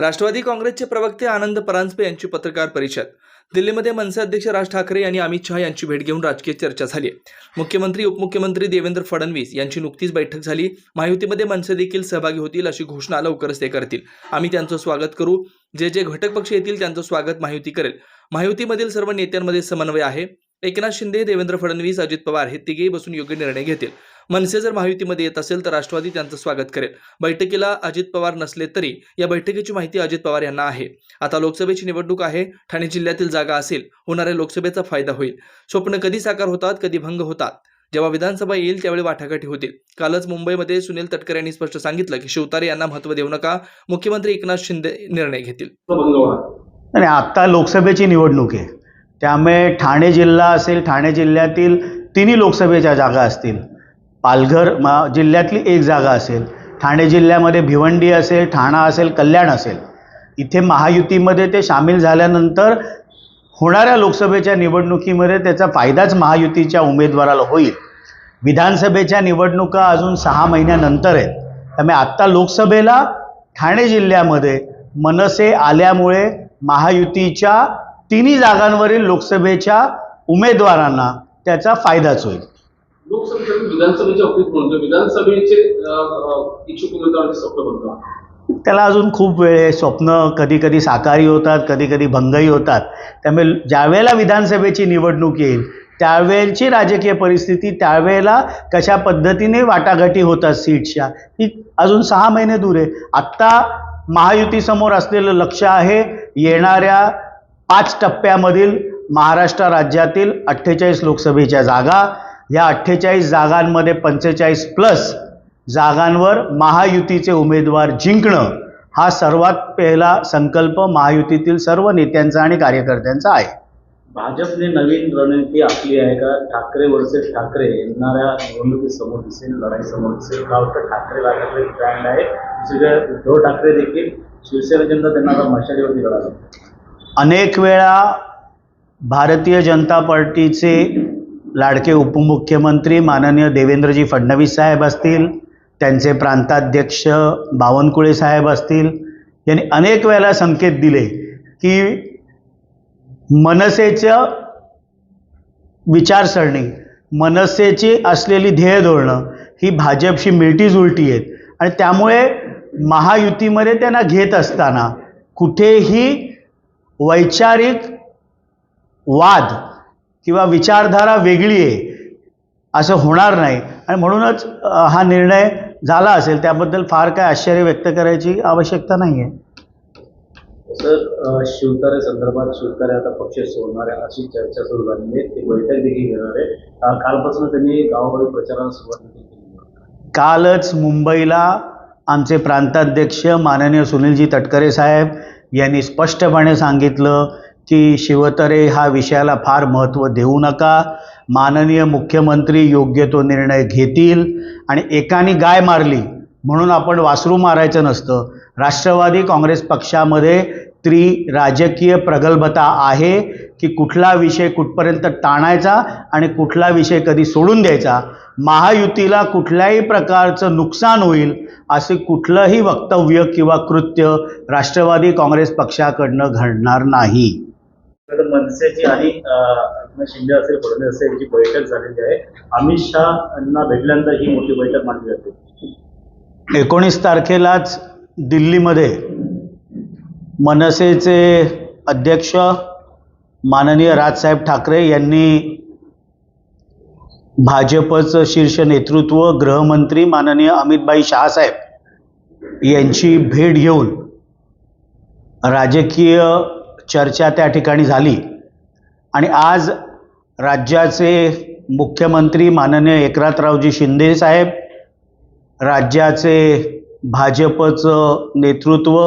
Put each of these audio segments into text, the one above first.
राष्ट्रवादी काँग्रेसचे प्रवक्ते आनंद परांजपे यांची पत्रकार परिषद. दिल्लीमध्ये मनसे अध्यक्ष राज ठाकरे यांनी अमित शहा यांची भेट घेऊन राजकीय चर्चा झाली. मुख्यमंत्री उपमुख्यमंत्री देवेंद्र फडणवीस यांची नुकतीच बैठक झाली. महायुतीमध्ये मनसे देखील सहभागी होतील अशी घोषणा लवकरच ते करतील. आम्ही त्यांचं स्वागत करू. जे जे घटक पक्ष येतील त्यांचं स्वागत महायुती करेल. महायुतीमधील सर्व नेत्यांमध्ये समन्वय आहे. एकनाथ शिंदे देवेंद्र फडणवीस अजित पवार हे तिघेही बसून योग्य निर्णय घेतील. मनसे जर महायुतीमध्ये येत असेल तर राष्ट्रवादी त्यांचं स्वागत करेल. बैठकीला अजित पवार नसले तरी या बैठकीची माहिती अजित पवार यांना आहे. आता लोकसभेची निवडणूक आहे ठाणे जिल्ह्यातील जागा असेल होणाऱ्या लोकसभेचा फायदा होईल. स्वप्न कधी साकार होतात कधी भंग होतात? जेव्हा विधानसभा येईल त्यावेळी वाटाघाटी होतील. कालच मुंबईमध्ये सुनील तटकरे यांनी स्पष्ट सांगितलं की शिवतारे यांना महत्त्व देऊ नका मुख्यमंत्री एकनाथ शिंदे निर्णय घेतील. भंग आता आणि आत्ता लोकसभेची निवडणूक आहे. त्यामुळे ठाणे जिल्हा असेल ठाणे जिल्ह्यातील तिन्ही लोकसभेच्या जागा असतील. पालघर मा जिल्ह्यातली एक जागा असेल. ठाणे जिल्ह्यामध्ये भिवंडी असेल ठाणा असेल कल्याण असेल. इथे महायुतीमध्ये ते सामील झाल्यानंतर होणाऱ्या लोकसभेच्या निवडणुकीमध्ये त्याचा फायदाच महायुतीच्या उमेदवाराला होईल. विधानसभेच्या निवडणुका अजून सहा महिन्यानंतर आहेत. त्यामुळे आत्ता लोकसभेला ठाणे जिल्ह्यामध्ये मनसे आल्यामुळे महायुतीच्या तिन्ही जागांवरील लोकसभेच्या उमेदवारांना त्याचा फायदाच होईल. लोकसभेसाठी विधानसभेच्या बाबतीत म्हणतो विधानसभेचे इच्छुक उमेदवारांचे स्वप्न बनतो त्याला अजून खूप वेळ आहे. स्वप्न कधी कधी साकारी होतात कधी कधी भंगही होतात. त्यामुळे ज्यावेळेला विधानसभेची निवडणूक येईल त्यावेळेची राजकीय परिस्थिती त्यावेळेला कशा पद्धतीने वाटाघाटी होतात सीट्सच्या ही अजून सहा महिने दूर आहे. आत्ता महायुतीसमोर असलेलं लक्ष आहे येणाऱ्या पाच टप्प्यामधील महाराष्ट्र राज्यातील अठ्ठेचाळीस लोकसभेच्या जागा. या अठ्ठेचाळीस जागांमध्ये पंचेचाळीस प्लस जागांवर महायुतीचे उमेदवार जिंकणं हा सर्वात पहिला संकल्प महायुतीतील सर्व नेत्यांचा आणि कार्यकर्त्यांचा आहे. भाजपने नवीन रणनीती आखली आहे का? ठाकरे वर्सेस ठाकरे येणाऱ्या निवडणुकीत समोर दिसेल लढाई समोर दिसेल. का वाटतं ठाकरे ठाकरे ब्रँड आहे दुसरीकडे उद्धव ठाकरे देखील शिवसेनेच्या त्यांना आता मशालीवरती लढा अनेक वेळा भारतीय जनता पार्टीचे लाडके उपमुख्यमंत्री माननीय देवेंद्रजी फडणवीस साहेब असतील त्यांचे प्रांताध्यक्ष बावनकुळे साहेब असतील यांनी अनेक वेळेला संकेत दिले की मनसेचं विचारसरणी मनसेची असलेली ध्येय धोरणं ही भाजपशी मिळतीजुळती आहेत. आणि त्यामुळे महायुतीमध्ये त्यांना घेत असताना कुठेही वैचारिक वाद किंवा विचारधारा वेगळी आहे असं होणार नाही. आणि म्हणूनच हा निर्णय झाला असेल त्याबद्दल फार काय आश्चर्य व्यक्त करायची आवश्यकता नाही आहे सर शिवतारे संदर्भात शिवतारे आता पक्ष सोडणार आहे अशी चर्चा सुरू झालेली आहे. ते बैठक देखील घेणार आहे. कालपासून त्यांनी गावामध्ये प्रचाराला सुरुवात केली. कालच मुंबईला आमचे प्रांताध्यक्ष माननीय सुनीलजी तटकरे साहेब यांनी स्पष्टपणे सांगितलं की शिवतरे हा विषयाला फार महत्त्व देऊ नका. माननीय मुख्यमंत्री योग्य तो निर्णय घेतील. आणि एकाने गाय मारली म्हणून आपण वासरू मारायचं नसतं. राष्ट्रवादी काँग्रेस पक्षामध्ये त्री राजकीय प्रगल्भता आहे की कुठला विषय कुठपर्यंत ताणायचा आणि कुठला विषय कधी सोडून द्यायचा? महायुतीला कुठल्याही प्रकारचं नुकसान होईल असे कुठलंही वक्तव्य किंवा कृत्य राष्ट्रवादी काँग्रेस पक्षाकडनं घडणार नाही. तर मनसेची आणि शिंदे असेल फडणवीस असेल जी बैठक झालेली आहे अमित शहाना भेटल्यानंतर ही मोठी बैठक मानली जाते. एकोणीस तारखेलाच दिल्लीमध्ये मनसेचे अध्यक्ष माननीय राजसाहेब ठाकरे यांनी भाजपचं शीर्ष नेतृत्व गृहमंत्री माननीय अमितभाई शहासाहेब यांची भेट घेऊन राजकीय चर्चा त्या ठिकाणी झाली. आणि आज राज्याचे मुख्यमंत्री माननीय एकनाथरावजी शिंदे साहेब राज्याचे भाजपचं नेतृत्व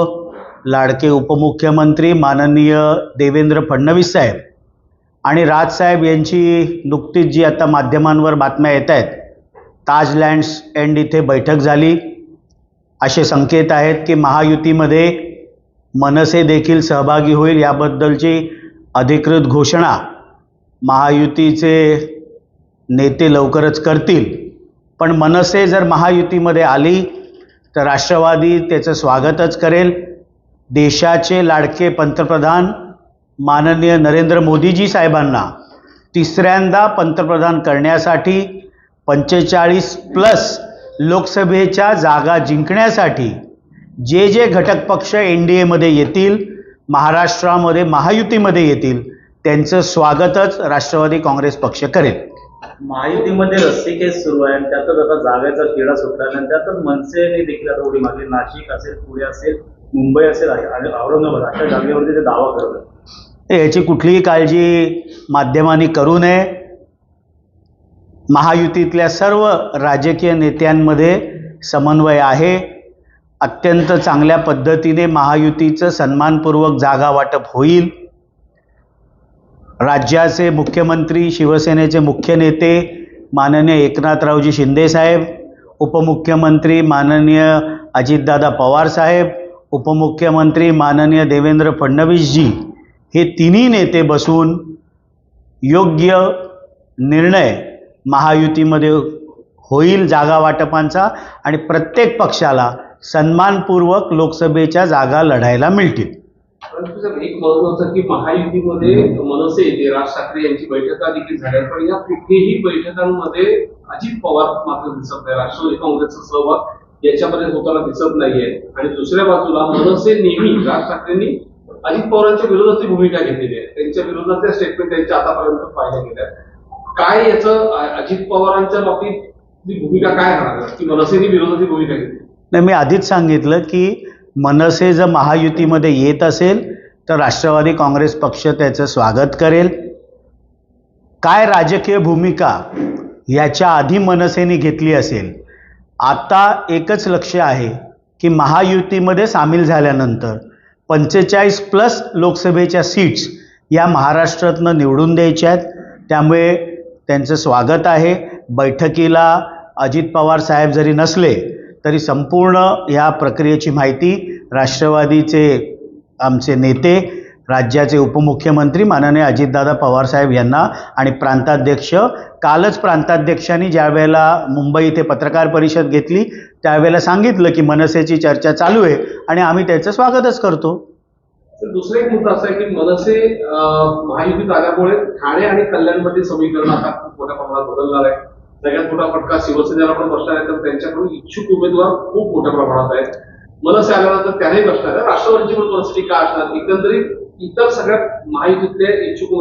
लाडके उपमुख्यमंत्री माननीय देवेंद्र फडणवीस साहेब आणि राजसाहेब यांची नुकतीच जी आता माध्यमांवर बातम्या येत आहेत ताज लँड्स एंड इथे बैठक झाली. असे संकेत आहेत की महायुतीमध्ये मनसे देखील सहभागी होईल याबद्दलची अधिकृत घोषणा महायुतीचे नेते लवकरच करतील. पण मनसे जर महायुतीमध्ये आली तर राष्ट्रवादी त्याचं स्वागतच करेल. देशाचे लाडके पंतप्रधान माननीय नरेंद्र मोदीजी साहेबांना तिसऱ्यांदा पंतप्रधान करण्यासाठी पंचेचाळीस प्लस लोकसभेच्या जागा जिंकण्यासाठी जे जे घटक पक्ष एन डी एमध्ये येतील महाराष्ट्रामध्ये महायुतीमध्ये येतील त्यांचं स्वागतच राष्ट्रवादी काँग्रेस पक्ष करेल. महायुतीमध्ये रस्सीखेच सुरू आहे आणि त्यातच आता जागेचा खेळा सुटला आणि त्यातच मनसेने देखील आता उडी मारली. नाशिक असेल पुणे असेल मुंबई असेल आणि औरंगाबाद अशा जागेवरती ते दावा करत आहेत. याची कुठलीही काळजी माध्यमांनी करू नये. महायुतीतल्या सर्व राजकीय नेत्यांमध्ये समन्वय आहे. अत्यंत चांगल्या पद्धतीने महायुतीचं सन्मानपूर्वक जागा वाटप होईल. राज्याचे मुख्यमंत्री शिवसेनेचे मुख्य नेते माननीय एकनाथरावजी शिंदेसाहेब उपमुख्यमंत्री माननीय अजितदादा पवारसाहेब उपमुख्यमंत्री माननीय देवेंद्र फडणवीसजी हे तिन्ही नेते बसून योग्य निर्णय महायुतीमध्ये होईल जागा वाटपांचा आणि प्रत्येक पक्षाला सन्मानपूर्वक लोकसभेच्या जागा लढायला मिळतील. परंतु साहेब, एक महत्वाचं की महायुतीमध्ये मनसे येते राज ठाकरे यांची बैठका देखील झाल्या पण या कुठेही बैठकांमध्ये अजित पवार मात्र दिसत नाही. राष्ट्रवादी काँग्रेसचा सहभाग याच्यामध्ये होताना दिसत नाहीये. आणि दुसऱ्या बाजूला मनसे नेहमी राज ठाकरेंनी अजित पवारांच्या विरोधातली भूमिका घेतलेली आहे. त्यांच्या विरोधातल्या स्टेटमेंट त्यांच्या आतापर्यंत पाहिल्या गेल्या. काय याचं अजित पवारांच्या बाबतीत भूमिका काय राहणार? की मनसेने विरोधाची भूमिका घेतली? नाही मी आधीच सांगितलं की मनसे जर महायुतीमध्ये येत असेल तर राष्ट्रवादी काँग्रेस पक्ष त्याचं स्वागत करेल. काय राजकीय भूमिका याच्या आधी मनसेने घेतली असेल? आता एकच लक्ष आहे की महायुतीमध्ये सामील झाल्यानंतर पंचेचाळीस प्लस लोकसभेच्या सीट्स या महाराष्ट्रातनं निवडून द्यायच्या आहेत. त्यामुळे त्यांचं स्वागत आहे. बैठकीला अजित पवार साहेब जरी नसले तरी संपूर्ण या प्रक्रियेची माहिती राष्ट्रवादीचे आमचे नेते राज्याचे उपमुख्यमंत्री माननीय अजितदादा पवारसाहेब यांना आणि प्रांताध्यक्ष कालच प्रांताध्यक्षांनी ज्यावेळेला मुंबई इथे पत्रकार परिषद घेतली त्यावेळेला सांगितलं की मनसेची चर्चा चालू आहे आणि आम्ही त्याचं स्वागतच करतो. दुसरा एक मुद्दा असा आहे की मनसे महायुतीत आल्यामुळे ठाणे आणि कल्याणमध्ये समीकरण आता खूप मोठ्या प्रमाणात बदलणार आहे. सगळ्यात मोठा फटका शिवसेनेला पण बसणार आहे तर त्यांच्याकडून इच्छुक उमेदवार खूप मोठ्या प्रमाणात आहेत. मनसे आल्यानंतर त्याने बसणार आहे. राष्ट्रवादीची पण परिस्थिती काय असणार? एकंदरीत इतर सगळ्यात माहितीतले इच्छुक उमेदवार